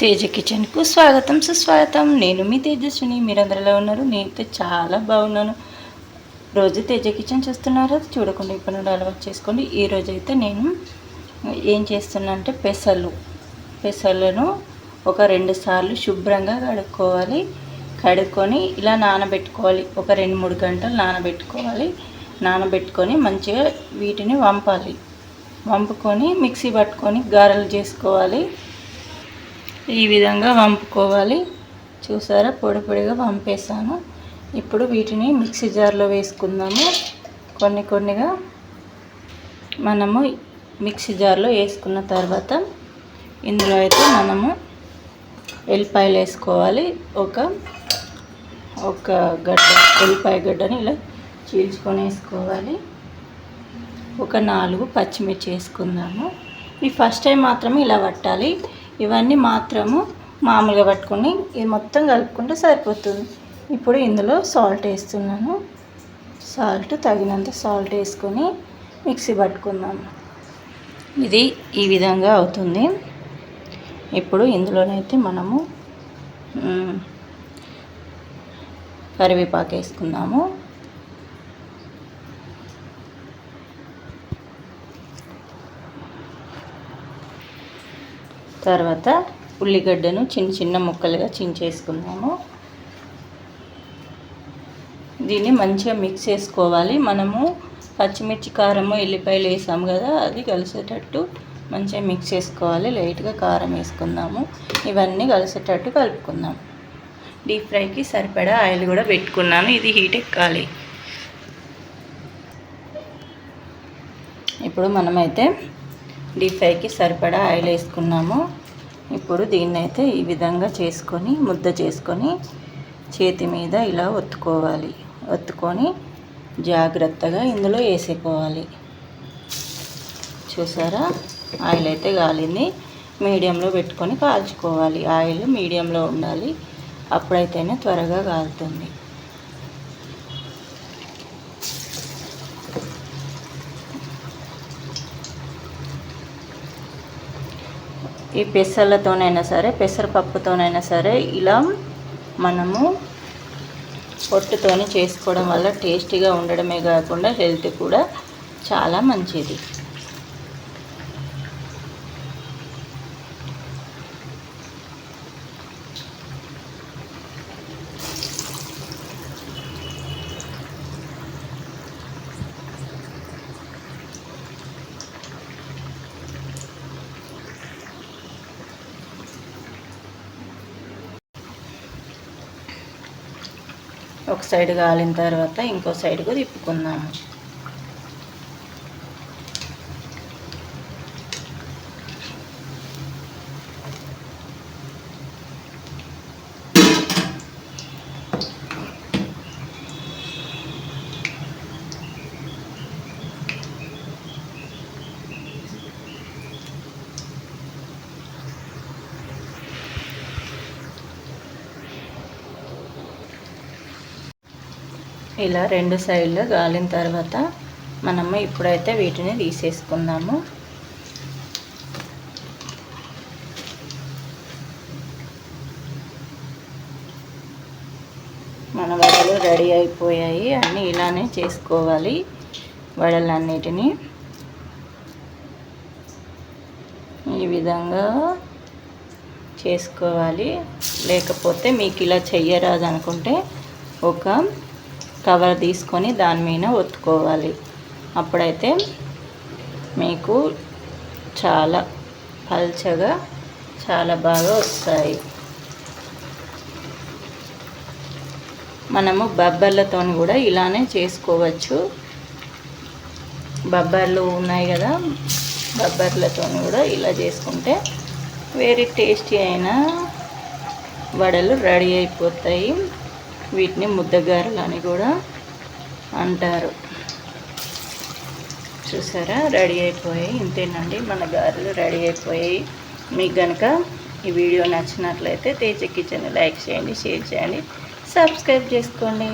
తేజ కిచెన్కు స్వాగతం సుస్వాగతం. నేను మీ తేజస్విని మీరందరిలో ఉన్నారు. నేనైతే చాలా బాగున్నాను. రోజు తేజ కిచెన్ చూస్తున్నారు. చూడకుండా ఇప్పుడు నుండి అలవాటు చేసుకోండి. ఈ అయితే నేను ఏం చేస్తున్నా అంటే పెసలు పెసలను ఒక రెండు సార్లు శుభ్రంగా కడుక్కోవాలి. కడుక్కొని ఇలా నానబెట్టుకోవాలి. ఒక రెండు మూడు గంటలు నానబెట్టుకోవాలి. నానబెట్టుకొని మంచిగా వీటిని వంపాలి. వంపుకొని మిక్సీ పట్టుకొని గారెలు చేసుకోవాలి. ఈ విధంగా వంపుకోవాలి. చూసారా? పొడి పొడిగా వంపేసాను ఇప్పుడు వీటిని మిక్సీ జార్లో వేసుకుందాము. కొన్ని కొన్నిగా మనము మిక్సీ జార్లో వేసుకున్న తర్వాత ఇందులో అయితే మనము ఎల్లిపాయలు వేసుకోవాలి. ఒక ఒక గడ్డ ఎల్లిపాయ గడ్డని ఇలా చీల్చుకొని వేసుకోవాలి. ఒక నాలుగు పచ్చిమిర్చి వేసుకుందాము. ఈ ఫస్ట్ టైం మాత్రమే ఇలా పట్టాలి. ఇవన్నీ మాత్రము మామూలుగా పట్టుకొని ఇది మొత్తం కలుపుకుంటే సరిపోతుంది. ఇప్పుడు ఇందులో సాల్ట్ వేస్తున్నాను. సాల్ట్ తగినంత సాల్ట్ వేసుకొని మిక్సీ పట్టుకుందాం. ఇది ఈ విధంగా అవుతుంది. ఇప్పుడు ఇందులోనైతే మనము కరివేపాకు వేసుకుందాము. తర్వాత ఉల్లిగడ్డను చిన్న చిన్న ముక్కలుగా చించేసుకుందాము. దీన్ని మంచిగా మిక్స్ చేసుకోవాలి. మనము పచ్చిమిర్చి కారము ఎల్లిపాయలు వేసాము కదా అది కలిసేటట్టు మంచిగా మిక్స్ చేసుకోవాలి. లైట్గా కారం వేసుకుందాము. ఇవన్నీ కలిసేటట్టు కలుపుకుందాం. డీప్ ఫ్రైకి సరిపడా ఆయిల్ కూడా పెట్టుకున్నాను. ఇది హీట్ ఎక్కాలి. ఇప్పుడు మనమైతే డీప్ ఫ్రైకి సరిపడా ఆయిల్ వేసుకున్నాము. ఇప్పుడు దీన్నైతే ఈ విధంగా చేసుకొని ముద్ద చేసుకొని చేతి మీద ఇలా ఒత్తుకోవాలి. ఒత్తుకొని జాగ్రత్తగా ఇందులో వేసేసుకోవాలి. చూసారా? ఆయిల్ అయితే కాలింది. మీడియంలో పెట్టుకొని కాల్చుకోవాలి. ఆయిల్ మీడియంలో ఉండాలి. అప్పుడైతేనే త్వరగా కాలుతుంది. ఈ పెసర్లతోనైనా సరే పెసరపప్పుతోనైనా సరే ఇలా మనము పొట్టుతోని చేసుకోవడం వల్ల టేస్టీగా ఉండడమే కాకుండా హెల్త్ కూడా చాలా మంచిది. ఒక సైడ్ కాలిన తర్వాత ఇంకో సైడ్కు తిప్పుకుందాము. ఇలా రెండు సైడ్లు గాలిన తర్వాత మనము ఇప్పుడైతే వీటిని తీసేసుకుందాము. మన వడలు రెడీ అయిపోయాయి. అన్నీ ఇలానే చేసుకోవాలి వడలన్నిటినీ. ఈ విధంగా చేసుకోవాలి. లేకపోతే మీకు ఇలా చెయ్యరాదనుకుంటే ఒక కవర్ తీసుకొని దాని మీద ఒత్తుకోవాలి. అప్పుడైతే మీకు చాలా పల్చగా చాలా బాగా వస్తాయి. మనము బబ్బర్లతో కూడా ఇలానే చేసుకోవచ్చు. బబ్బర్లు ఉన్నాయి కదా బబ్బర్లతో కూడా ఇలా చేసుకుంటే వేరే టేస్టీ అయిన వడలు రెడీ అయిపోతాయి. వీటిని ముద్దగారలు అని కూడా అంటారు. చూసారా? రెడీ అయిపోయాయి. ఇంతేనండి. మన గారెలు రెడీ అయిపోయాయి. మీకు కనుక ఈ వీడియో నచ్చినట్లయితే తేజ కిచెన్ లైక్ చేయండి షేర్ చేయండి సబ్స్క్రైబ్ చేసుకోండి.